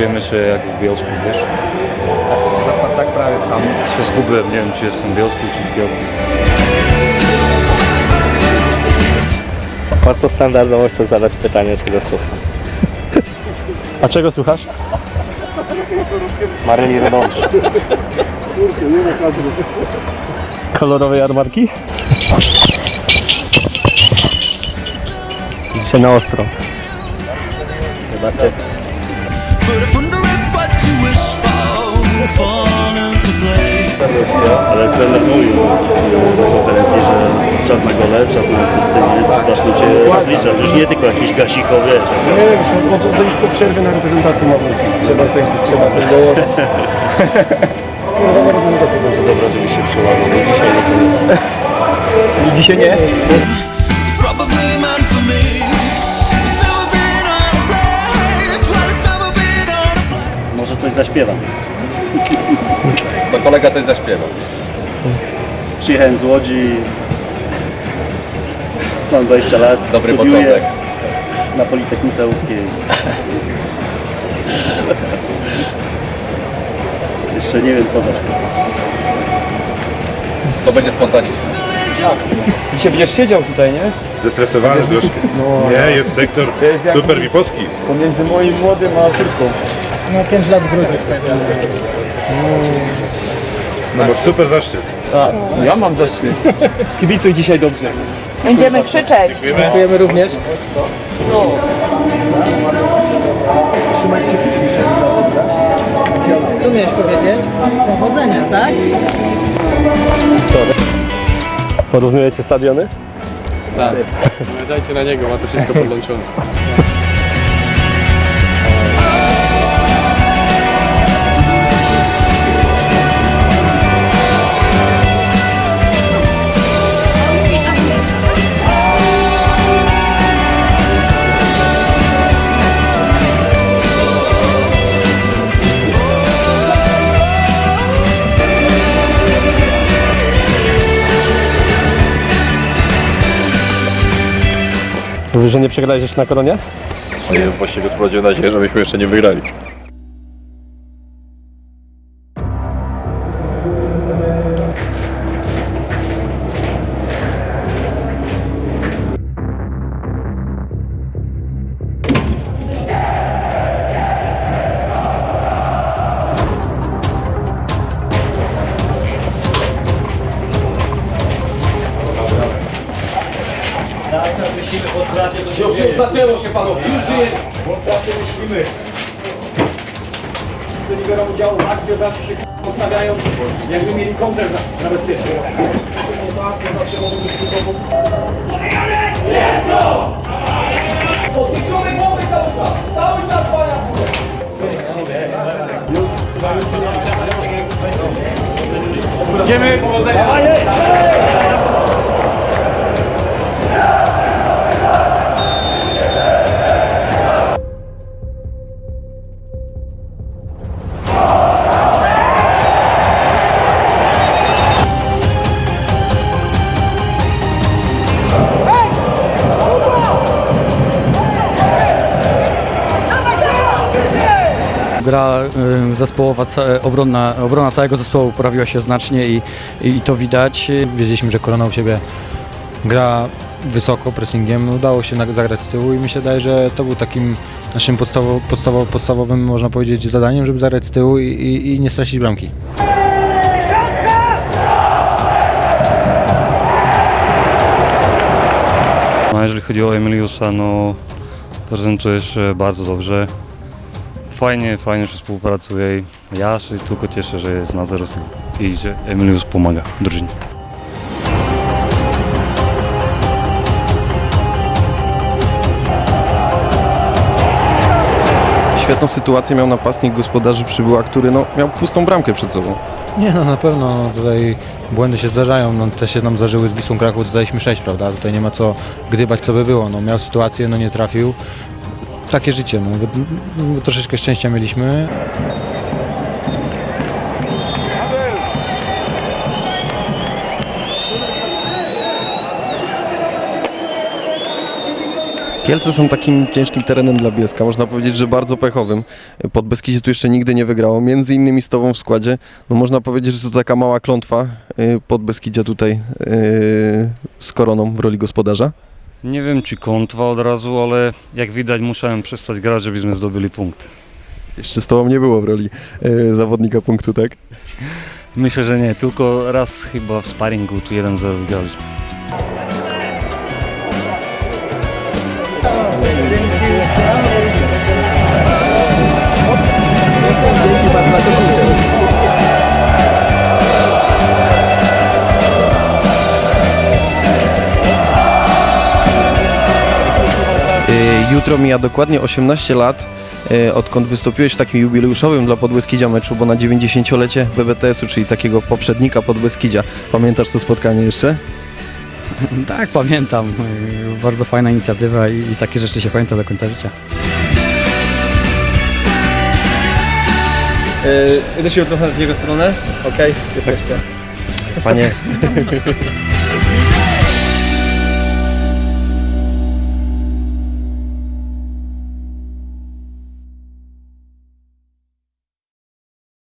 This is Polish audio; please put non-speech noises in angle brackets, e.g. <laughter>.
czy jak w Bielsku, wiesz? Tak, tak, tak prawie sam. Się zgubiłem, nie wiem czy jestem w Bielsku czy w Bielsku. Bardzo standardowo chcę zadać pytanie, czego słucham. A czego słuchasz? Maryli Redondo. Kolorowej armarki? Dzisiaj na ostro. Chyba ale trener mówił na konferencji, że czas na gole, czas na asysty, nie? zaczną cię rozliczać. Już nie tylko jakiś gasiko, wiesz. Nie wiem, już od, od, już po przerwie na reprezentacji ma wrócić. Trzeba coś, trzeba coś dołożyć. <laughs> Dobra, żeby się przełamał, bo dzisiaj nie dzisiaj nie? <laughs> coś zaśpiewam. To kolega coś zaśpiewał. Przyjechałem z Łodzi, mam 20 lat, Dobry studiuję początek. na Politechnice Łódzkiej. Jeszcze nie wiem co zaśpiewam. To będzie spontaniczne. Dzisiaj będziesz siedział tutaj, nie? Zestresowany troszkę. nie, jest sektor super Wipowski. Pomiędzy moim młodym a córką. No 5 lat w grudniu. No bo super zaszczyt. A, ja mam zaszczyt. <laughs> Kibicuj dzisiaj dobrze. Będziemy krzyczeć. Dziękujemy również. Co miałeś powiedzieć? Powodzenia, tak? Porównujecie stadiony? Dajcie na niego, ma to wszystko <laughs> podłączone. Mówisz, że nie przegrałeś jeszcze na koronie? Ja właściwie sprawdziłem nadzieję, żebyśmy jeszcze nie wygrali. Zaczęło się panowie, już żyje! Ostatnio myślimy. Ci, co nie biorą udziału w akcji, od razu się ustawiają, jakby mieli konter na, na bezpiecznie. Tak, to zawsze mogą być tylko Podniesione głowy cały czas! Cały czas pania! Idziemy, powodzenia! Gra y, zespołowa, obronna, obrona całego zespołu poprawiła się znacznie i, i to widać. Wiedzieliśmy, że Korona u siebie gra wysoko pressingiem, udało się zagrać z tyłu i mi się wydaje, że to był takim naszym podstawo, podstawo, podstawowym, można powiedzieć, zadaniem, żeby zagrać z tyłu i, i, i nie stracić bramki. No, jeżeli chodzi o Emiliusa, no prezentujesz e, bardzo dobrze. Fajnie, fajnie, że współpracuje i ja się tylko cieszę, że jest na zero i że Emilius pomaga drużynie. Świetną sytuację miał napastnik gospodarzy Przybyła, który no, miał pustą bramkę przed sobą. Nie no, na pewno no, tutaj błędy się zdarzają, no, te się nam zdarzyły z Wisłą Kraków, dostaliśmy 6, prawda, tutaj nie ma co gdybać co by było, no miał sytuację, no nie trafił, takie życie, no, troszeczkę szczęścia mieliśmy. Kielce są takim ciężkim terenem dla Bielska, można powiedzieć, że bardzo pechowym. Pod Beskidzie tu jeszcze nigdy nie wygrało, między innymi z Tobą w składzie. No można powiedzieć, że to taka mała klątwa y, pod Beskidzia tutaj y, z koroną w roli gospodarza. Nie wiem czy kontwa od razu, ale jak widać musiałem przestać grać, żebyśmy zdobyli punkt. Jeszcze z Tobą nie było w roli y, zawodnika punktu, tak? Myślę, że nie, tylko raz chyba w sparingu tu 1-0 wygraliśmy. Jutro mija dokładnie 18 lat, y, odkąd wystąpiłeś w takim jubileuszowym dla Podbeskidzia meczu, bo na 90-lecie BBTS-u, czyli takiego poprzednika Podbeskidzia. Pamiętasz to spotkanie jeszcze? Tak, pamiętam. Y, Bardzo fajna inicjatywa i, i takie rzeczy się pamięta do końca życia. Idę się trochę w jego stronę. Okej, jesteście. Panie, <laughs>